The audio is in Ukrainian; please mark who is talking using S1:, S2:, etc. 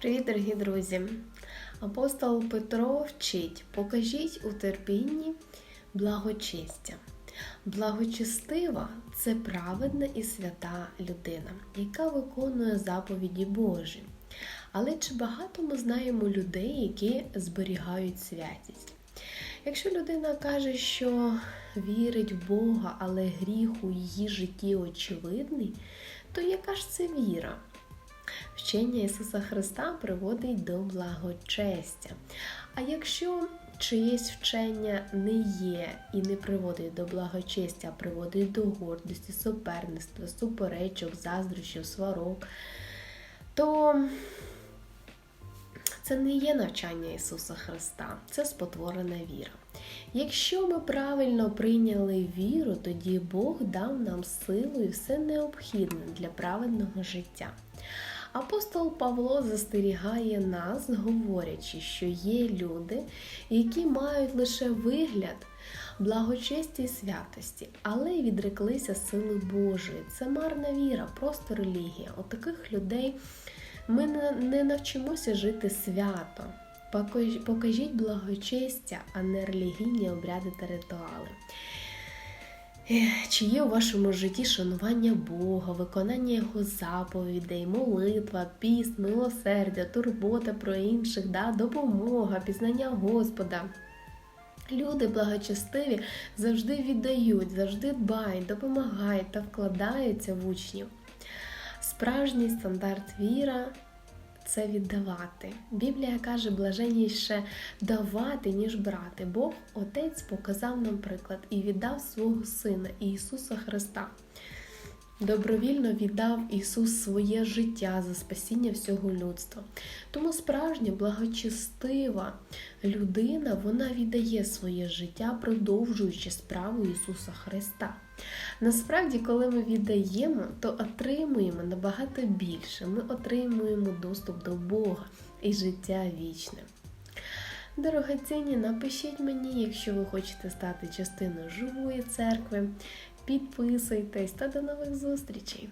S1: Привіт, дорогі друзі! Апостол Петро вчить: покажіть у терпінні благочестя. Благочестива це праведна і свята людина, яка виконує заповіді Божі. Але чи багато ми знаємо людей, які зберігають святість? Якщо людина каже, що вірить в Бога, але гріх у її житті очевидний, то яка ж це віра? Вчення Ісуса Христа приводить до благочестя. А якщо чиєсь вчення не є і не приводить до благочестя, а приводить до гордості, суперництва, суперечок, заздрощів, сварок, то це не є навчання Ісуса Христа, це спотворена віра. Якщо ми правильно прийняли віру, тоді Бог дав нам силу і все необхідне для праведного життя. Апостол Павло застерігає нас, говорячи, що є люди, які мають лише вигляд благочесті і святості, але відреклися сили Божої. Це марна віра, просто релігія. У таких людей ми не навчимося жити свято. Покажіть благочестя, а не релігійні обряди та ритуали. Чи є у вашому житті шанування Бога, виконання Його заповідей, молитва, піст, милосердя, турбота про інших, да, допомога, пізнання Господа? Люди благочестиві завжди віддають, завжди дбають, допомагають та вкладаються в учнів. Справжній стандарт віра це віддавати. Біблія каже, блаженніше давати, ніж брати. Бог Отець показав нам приклад і віддав свого Сина Ісуса Христа. Добровільно віддав Ісус своє життя за спасіння всього людства. Тому справжня благочестива людина вона віддає своє життя, продовжуючи справу Ісуса Христа. Насправді, коли ми віддаємо, то отримуємо набагато більше. Ми отримуємо доступ до Бога і життя вічне. Дорогоцінні, напишіть мені, якщо ви хочете стати частиною живої церкви. Підписуйтесь та до нових зустрічей!